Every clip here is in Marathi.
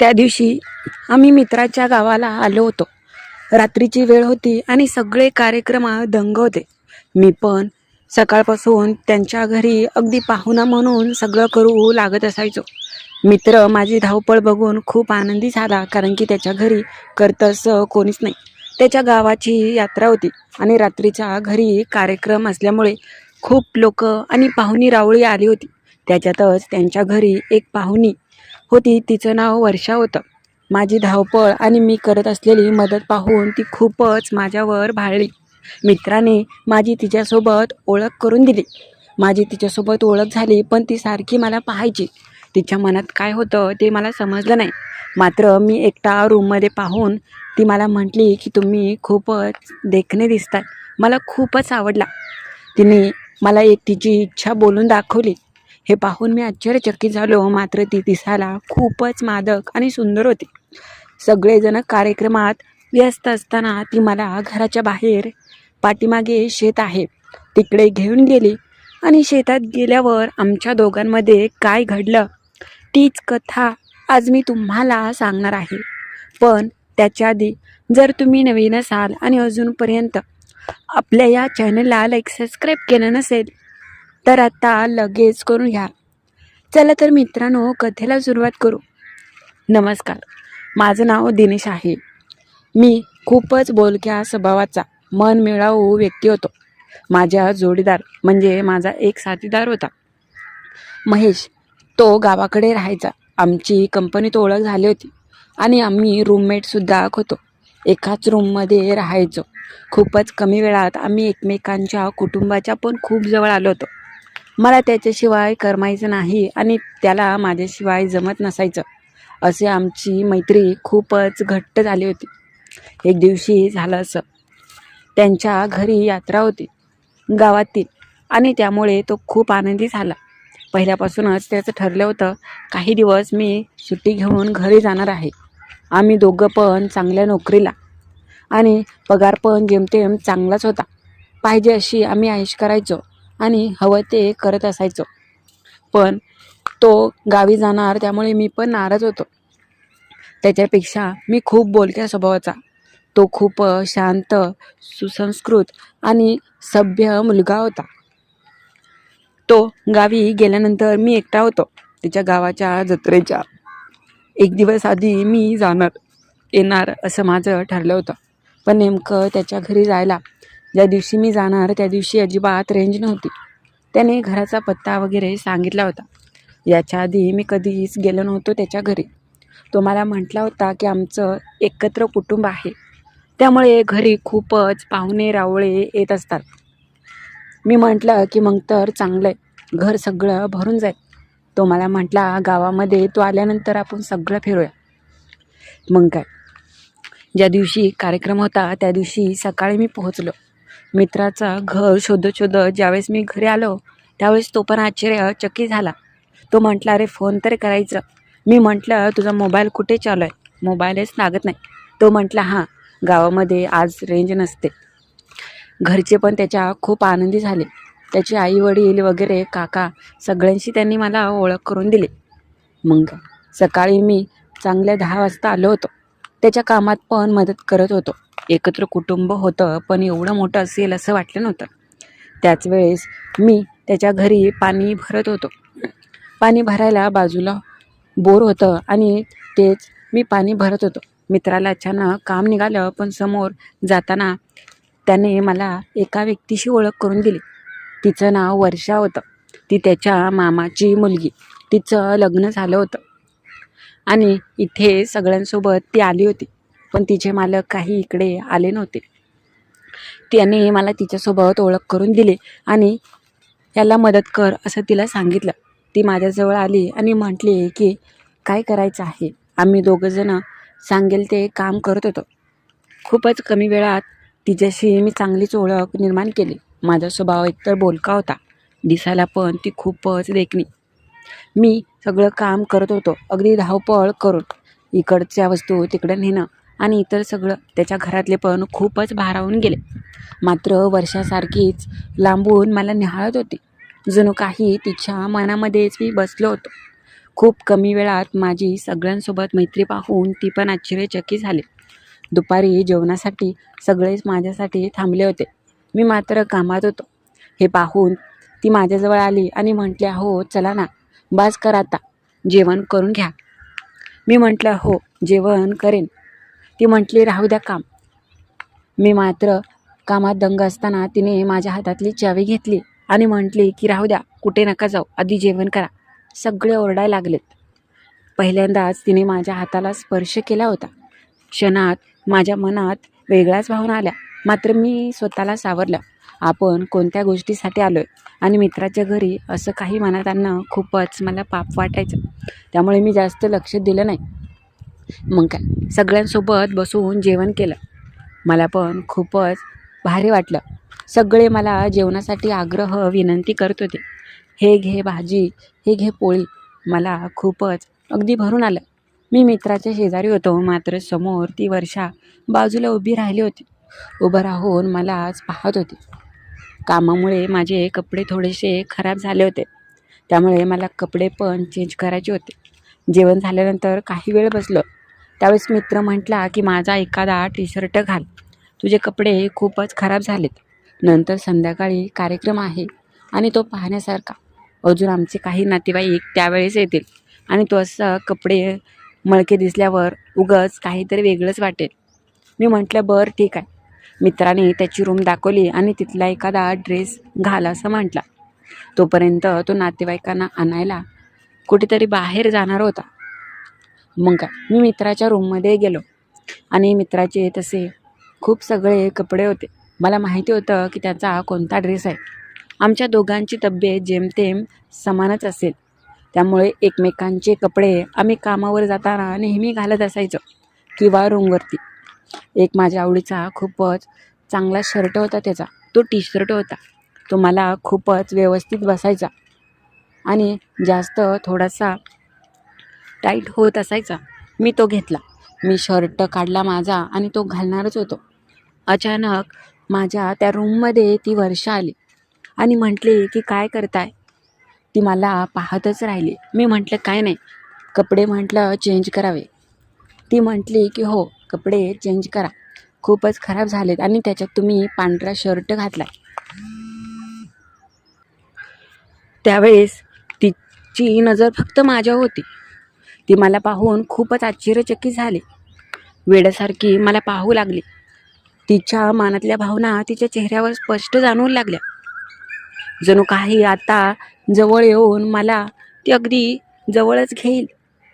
त्या दिवशी आम्ही मित्राच्या गावाला आलो होतो. रात्रीची वेळ होती आणि सगळे कार्यक्रम दंग होते. मी पण सकाळपासून त्यांच्या घरी अगदी पाहुणा म्हणून सगळं करू लागत असायचो. मित्र माझी धावपळ बघून खूप आनंदी झाला कारण की त्याच्या घरी करतस कोणीच नाही. त्याच्या गावाची यात्रा होती आणि रात्रीच्या घरी कार्यक्रम असल्यामुळे खूप लोक आणि पाहुणी रावळी आली होती. त्याच्यातच त्यांच्या घरी एक पाहुणी होती. तिचं नाव वर्षा होतं. माझी धावपळ आणि मी करत असलेली मदत पाहून ती खूपच माझ्यावर भाळली. मित्राने माझी तिच्यासोबत ओळख करून दिली. माझी तिच्यासोबत ओळख झाली पण ती सारखी मला पाहायची. तिच्या मनात काय होतं ते मला समजलं नाही. मात्र मी एकटा रूममध्ये पाहून ती मला म्हटली की तुम्ही खूपच देखणे दिसतात मला खूपच आवडला. तिने मला एक तिची इच्छा बोलून दाखवली. हे पाहून मी आश्चर्यचकित झालो. मात्र ती दिसायला खूपच मादक आणि सुंदर होती. सगळेजण कार्यक्रमात व्यस्त असताना ती मला घराच्या बाहेर पाठीमागे शेत आहे. तिकडे घेऊन गेली आणि शेतात गेल्यावर आमच्या दोघांमध्ये काय घडलं तीच कथा आज मी तुम्हाला सांगणार आहे. पण त्याच्या आधी जर तुम्ही नवीन असाल आणि अजूनपर्यंत आपल्या या चॅनलला लाईक सबस्क्राईब केलं नसेल तर आता लगेच करून घ्या चला तर मित्रांनो कथेला सुरुवात करू. नमस्कार. माझं नाव दिनेश आहे. मी खूपच बोलक्या स्वभावाचा मन मिळावू व्यक्ती होतो. माझ्या जोडीदार म्हणजे माझा एक साथीदार होता. महेश तो गावाकडे राहायचा. आमची कंपनीत ओळख झाली होती आणि आम्ही रूममेटसुद्धा होतो. एकाच रूममध्ये राहायचो. खूपच कमी वेळात आम्ही एकमेकांच्या कुटुंबाच्या पण खूप जवळ आलो होतो. मला त्याच्याशिवाय करमायचं नाही आणि त्याला माझ्याशिवाय जमत नसायचं. असे आमची मैत्री खूपच घट्ट झाली होती. एक दिवशी झालं असं. त्यांच्या घरी यात्रा होती. गावातील. आणि त्यामुळे तो खूप आनंदी झाला. पहिल्यापासूनच त्याचं ठरलं होतं काही दिवस मी सुट्टी घेऊन घरी जाणार आहे. आम्ही दोघं पण चांगल्या नोकरीला. आणि पगार पण जेमतेम चांगलाच होता. पाहिजे अशी आम्ही आयुष करायचो. आणि हवं ते करत असायचो. पण तो गावी जाणार त्यामुळे मी पण नाराज होतो. त्याच्यापेक्षा मी खूप बोलक्या स्वभावाचा. तो खूप शांत सुसंस्कृत आणि सभ्य मुलगा होता. तो गावी गेल्यानंतर मी एकटा होतो त्याच्या गावाच्या जत्रेच्या. एक दिवस आधी मी जाणार येणार असं माझं ठरलं होतं. पण नेमकं त्याच्या घरी जायला ज्या दिवशी मी जाणार त्या दिवशी अजिबात रेंज नव्हती. त्याने घराचा पत्ता वगैरे सांगितला होता. याच्या आधी मी कधीच गेलो नव्हतो त्याच्या घरी. तो मला म्हटला होता की आमचं एकत्र कुटुंब आहे. त्यामुळे घरी खूपच पाहुणे रावळे येत असतात. मी म्हटलं की मग तर चांगलं आहे घर सगळं भरून जाईल. तो मला म्हटला गावामध्ये तो आल्यानंतर आपण सगळं फिरूया. मग काय? ज्या दिवशी कार्यक्रम होता त्या दिवशी सकाळी मी पोहोचलो. मित्राचा घर शोधत शोधत ज्यावेळेस मी घरी आलो त्यावेळेस तो पण आश्चर्यचकित झाला. तो म्हटला अरे फोन तर करायचं. मी म्हटलं तुझा मोबाईल कुठे चालू आहे? मोबाईलच लागत नाही. तो म्हटला हां गावामध्ये आज रेंज नसते. घरचे पण त्याच्या खूप आनंदी झाले. त्याचे आई वडील वगैरे काका सगळ्यांशी त्यांनी मला ओळख करून दिली. मग सकाळी मी चांगल्या दहा वाजता आलो होतो. त्याच्या कामात पण मदत करत होतो. एकत्र कुटुंब होतं पण एवढं मोठं असेल असं वाटलं नव्हतं. त्याच वेळेस मी त्याच्या घरी पाणी भरत होतो. पाणी भरायला बाजूला बोर होतं आणि तेच मी पाणी भरत होतो. मित्राला अचानक काम निघालं पण समोर जाताना त्याने मला एका व्यक्तीशी ओळख करून दिली. तिचं नाव वर्षा होतं. ती त्याच्या मामाची मुलगी. तिचं लग्न झालं होतं. आणि इथे सगळ्यांसोबत ती आली होती पण तिचे मालक काही इकडे आले नव्हते. त्याने मला तिच्यासोबत ओळख करून दिली आणि याला मदत कर असं तिला सांगितलं. ती माझ्याजवळ आली आणि म्हटली की काय करायचं आहे? आम्ही दोघंजणं सांगेल ते काम करत होतो. खूपच कमी वेळात तिच्याशी मी चांगलीच ओळख निर्माण केली. माझा स्वभाव एकतर बोलका होता दिसायला पण ती खूपच देखणी. मी सगळं काम करत होतो. अगदी धावपळ करून. इकडच्या वस्तू तिकडं नेणं आणि इतर सगळं त्याच्या घरातले पण खूपच भारावून गेले. मात्र वर्षासारखीच लांबून मला निहाळत होती. जणू काही तिच्या मनामध्येच मी बसलो होतो. खूप कमी वेळात माझी सगळ्यांसोबत मैत्री पाहून ती पण आश्चर्यचकित झाली. दुपारी जेवणासाठी सगळेच माझ्यासाठी थांबले होते. मी मात्र कामात होतो. हे पाहून ती माझ्याजवळ आली आणि म्हटले हो चला ना. बास कर आता. जेवण करून घ्या. मी म्हटलं हो जेवण करेन. ती म्हटली राहू द्या काम. मी मात्र कामात दंग असताना तिने माझ्या हातातली चावी घेतली आणि म्हटली की राहू द्या कुठे नका जाऊ आधी जेवण करा. सगळे ओरडायला लागलेत. पहिल्यांदाच तिने माझ्या हाताला स्पर्श केला होता. क्षणात माझ्या मनात वेगळ्याच भावना आल्या. मात्र मी स्वतःला सावरलं. आपण कोणत्या गोष्टीसाठी आलो आहे आणि मित्राच्या घरी असं काही म्हणा त्यांना खूपच मला पाप वाटायचं. त्यामुळे मी जास्त लक्ष दिलं नाही. मग काय? सगळ्यांसोबत बसून जेवण केलं. मला पण खूपच भारी वाटलं. सगळे मला जेवणासाठी आग्रह विनंती करत होते. हे घे भाजी हे घे पोळी. मला खूपच अगदी भरून आलं. मी मित्राच्या शेजारी होतो. मात्र समोर ती वर्षा बाजूला उभी राहिली होती. उभं राहून मलाच पाहत होती. कामामुळे माझे कपडे थोडेसे खराब झाले होते. त्यामुळे मला कपडे पण चेंज करायचे होते. जेवण झाल्यानंतर काही वेळ बसलो. त्यावेळेस मित्र म्हटला की माझा एखादा टी शर्ट घाल. तुझे कपडे खूपच खराब झालेत. नंतर संध्याकाळी कार्यक्रम आहे आणि तो पाहण्यासारखा. अजून आमचे काही नातेवाईक त्यावेळेस येतील. आणि तो असं कपडे मळके दिसल्यावर उगच काहीतरी वेगळंच वाटेल. मी म्हटलं बरं ठीक आहे. मित्राने त्याची रूम दाखवली आणि तिथला एखादा ड्रेस घाल असं म्हटला. तोपर्यंत तो नातेवाईकांना आणायला कुठेतरी बाहेर जाणार होता. मग काय मी मित्राच्या रूममध्ये गेलो. आणि मित्राचे तसे खूप सगळे कपडे होते. मला माहिती होतं की त्याचा कोणता ड्रेस आहे. आमच्या दोघांची तब्येत जेमतेम समानच असेल. त्यामुळे एकमेकांचे कपडे आम्ही कामावर जाताना नेहमी घालत असायचो किंवा रूमवरती एक माझ्या आवडीचा खूपच चांगला शर्ट होता त्याचा. तो टी शर्ट होता. तो मला खूपच व्यवस्थित बसायचा आणि जास्त थोडासा टाईट होत असायचा. मी तो घेतला. मी शर्ट काढला माझा आणि तो घालणारच होतो. अचानक माझ्या त्या रूममध्ये ती वर्षा आली आणि म्हटली की काय करताय? ती मला पाहतच राहिली. मी म्हटलं काय नाही. कपडे म्हटलं चेंज करावे. ती म्हटली की हो कपडे चेंज करा. खूपच खराब झालेत आणि त्याच्यात तुम्ही पांढरा शर्ट घातलाय. त्यावेळेस तिची नजर फक्त माझ्या होती. ती मला पाहून खूपच आश्चर्यचकित झाली. वेड्यासारखी मला पाहू लागली. तिच्या मनातल्या भावना तिच्या चेहऱ्यावर स्पष्ट जाणवू लागल्या. जणू काही आता जवळ येऊन मला ती अगदी जवळच घेईल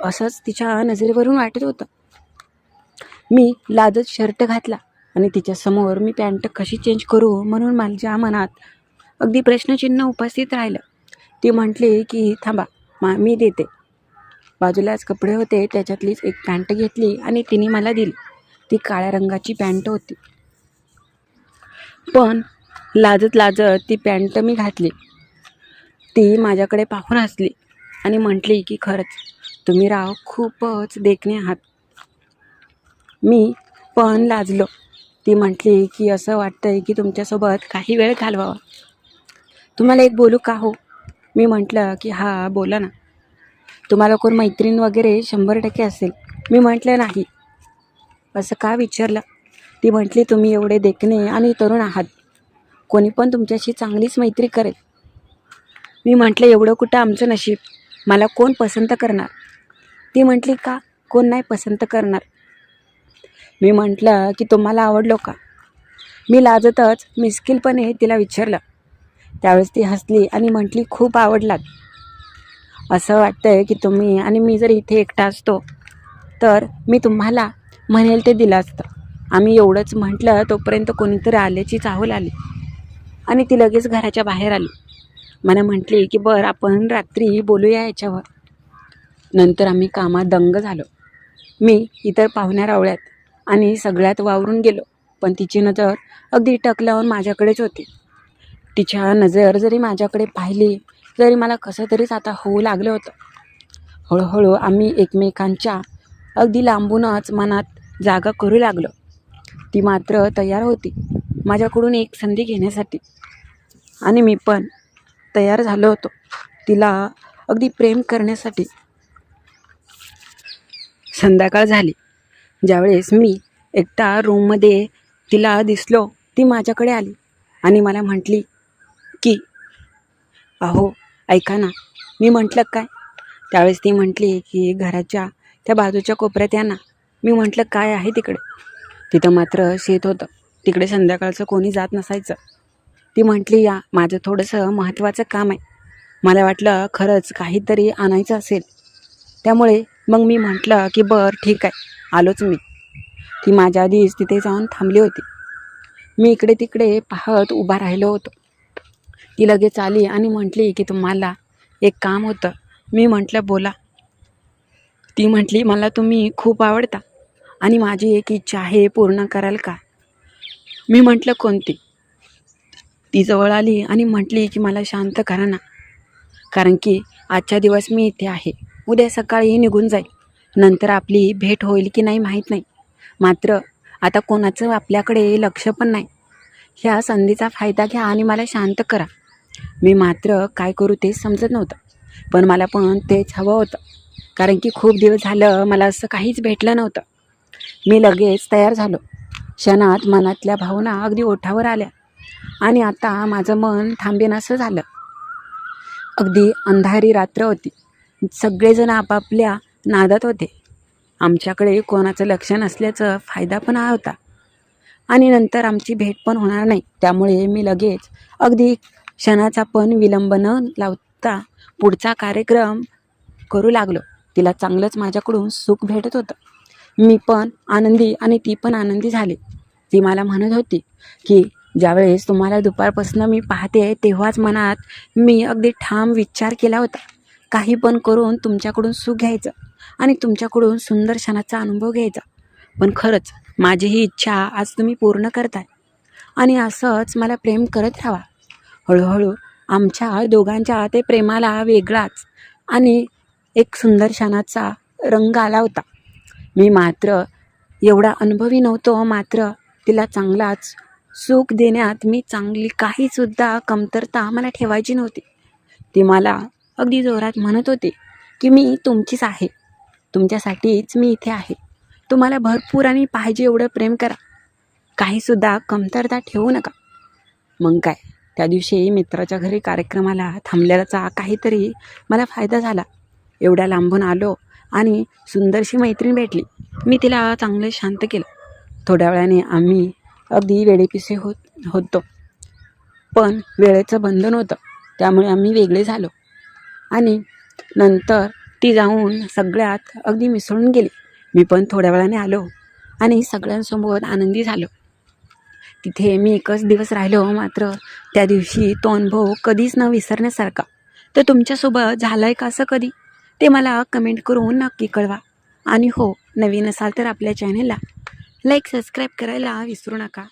असंच तिच्या नजरेवरून वाटत होतं. मी लाजत शर्ट घातला आणि तिच्यासमोर मी पॅन्ट कशी चेंज करू म्हणून माझ्या मनात अगदी प्रश्नचिन्ह उपस्थित राहिलं. ती म्हटली की थांबा मा मी देते. बाजूलाच कपडे होते त्याच्यातलीच एक पॅन्ट घेतली आणि तिने मला दिली. ती काळ्या रंगाची पॅन्ट होती. पण लाजत लाजत ती पॅन्ट मी घातली. ती माझ्याकडे पाहून हसली आणि म्हटली की खरंच तुम्ही राव खूपच देखणे आहात. मी पण लाजलो. ती म्हटली की असं वाटतंय की तुमच्यासोबत काही वेळ घालवावा. तुम्हाला एक बोलू का हो? मी म्हटलं की हा बोला ना. तुम्हाला कोण मैत्रीण वगैरे शंभर टक्के असेल. मी म्हटलं नाही. असं का विचारलं? ती म्हटली तुम्ही एवढे देखणे आणि तरुण आहात. कोणी पण तुमच्याशी चांगलीच मैत्री करेल. मी म्हटलं एवढं कुठं आमचं नशीब? मला कोण पसंत करणार? ती म्हटली का? कोण नाही पसंत करणार? मी म्हटलं की तुम्हाला आवडलो का? मी लाजतच मिस्किलपणे तिला विचारलं. त्यावेळेस ती हसली आणि म्हटली खूप आवडलात. असं वाटतंय की तुम्ही आणि मी जर इथे एकटा असतो तर मी तुम्हाला म्हणेल ते दिलं असतं. आम्ही एवढंच म्हटलं तोपर्यंत कोणीतरी आल्याची चाहूल आली आणि ती लगेच घराच्या बाहेर आली. मला म्हटली की बरं आपण रात्री बोलूया याच्यावर. नंतर आम्ही कामात दंग झालो. मी इतर पाहुण्या रावळ्यात आणि सगळ्यात वावरून गेलो. पण तिची नजर अगदी टकल्यावर माझ्याकडेच होती. तिच्या नजर जरी माझ्याकडे पाहिली तरी मला कसं तरीच आता होऊ लागलं होतं. हळूहळू आम्ही एकमेकांच्या अगदी लांबूनच मनात जागा करू लागलो. ती मात्र तयार होती माझ्याकडून एक संधी घेण्यासाठी. आणि मी पण तयार झालो होतो तिला अगदी प्रेम करण्यासाठी. संध्याकाळ झाली. ज्यावेळेस मी एकटा रूममध्ये तिला दिसलो ती माझ्याकडे आली आणि मला म्हटली की अहो ऐका ना मी म्हटलं काय? त्यावेळेस ती म्हटली की घराच्या त्या बाजूच्या कोपऱ्यात या ना मी म्हटलं काय आहे तिकडे? तिथं मात्र शेत होतं. तिकडे संध्याकाळचं कोणी जात नसायचं. ती म्हटली या माझं थोडंसं महत्त्वाचं काम आहे. मला वाटलं खरंच काहीतरी आणायचं असेल. त्यामुळे मग मी म्हटलं की बरं ठीक आहे. आलोच मी. ती माझ्या आधीच तिथे जाऊन थांबली होती. मी इकडे तिकडे पाहत उभा राहिलो होतो. ती लगेच आली आणि म्हटली की तुम्हाला एक काम होतं. मी म्हटलं बोला. ती म्हटली मला तुम्ही खूप आवडता आणि माझी एक इच्छा आहे पूर्ण कराल का? मी म्हटलं कोणती? ती जवळ आली आणि म्हटली की मला शांत करा ना. कारण की आजच्या दिवस मी इथे आहे. उद्या सकाळी निघून जाईल. नंतर आपली भेट होईल की नाही माहीत नाही. मात्र आता कोणाचं आपल्याकडे लक्ष पण नाही. ह्या संधीचा फायदा घ्या आणि मला शांत करा. मी मात्र काय करू ते समजत नव्हतं. पण मला पण तेच हवं होतं. कारण की खूप दिवस झालं मला असं काहीच भेटलं नव्हतं. मी लगेच तयार झालो. क्षणात मनातल्या भावना अगदी ओठावर आल्या. आणि आता माझं मन थांबेनासं झालं. अगदी अंधारी रात्र होती. सगळेजण आपापल्या नादात होते. आमच्याकडे कोणाचं लक्ष नसल्याचं फायदा पण हा होता. आणि नंतर आमची भेट पण होणार नाही. त्यामुळे मी लगेच अगदी क्षणाचा पण विलंब न लावता पुढचा कार्यक्रम करू लागलो. तिला चांगलंच माझ्याकडून सुख भेटत होतं. मी पण आनंदी आणि ती पण आनंदी झाली. ती मला म्हणत होती की ज्यावेळेस तुम्हाला दुपारपासून मी पाहते तेव्हाच मनात मी अगदी ठाम विचार केला होता. काही पण करून तुमच्याकडून सुख घ्यायचं. आणि तुमच्याकडून सुंदर क्षणाचा अनुभव घ्यायचा. पण खरंच माझी ही इच्छा आज तुम्ही पूर्ण करताय. आणि असंच मला प्रेम करत राहा. हळूहळू आमच्या दोघांच्या ते प्रेमाला वेगळाच आणि एक सुंदर क्षणाचा रंग आला होता. मी मात्र एवढा अनुभवी नव्हतो मात्र तिला चांगलाच सुख देण्यात मी चांगली काहीसुद्धा कमतरता मला ठेवायची नव्हती. ती मला अगदी जोरात म्हणत होती की मी तुमचीच आहे. तुमच्यासाठीच मी इथे आहे. तुम्हाला भरपूर आणि पाहिजे एवढं प्रेम करा. काहीसुद्धा कमतरता ठेवू नका. मग काय? त्या दिवशी मित्राच्या घरी कार्यक्रमाला थांबलेल्याचा काहीतरी मला फायदा झाला. एवढ्या लांबून आलो आणि सुंदरशी मैत्रीण भेटली. मी तिला चांगलं शांत केलं. थोड्या वेळाने आम्ही अगदी वेळेपिसे होत होतो. पण वेळेचं बंधन होतं. त्यामुळे आम्ही वेगळे झालो. आणि नंतर ती जाऊन सगळ्यात अगदी मिसळून गेली. मी पण थोड्या वेळाने आलो आणि सगळ्यांसोबत आनंदी झालो. तिथे मी एकच दिवस राहिलो मात्र त्या दिवशी तो अनुभव कधीच न विसरण्यासारखा. तर तुमच्यासोबत झालं आहे का असं कधी? ते मला कमेंट करून नक्की कळवा. आणि हो नवीन असाल तर आपल्या चॅनलला लाईक सबस्क्राईब करायला विसरू नका.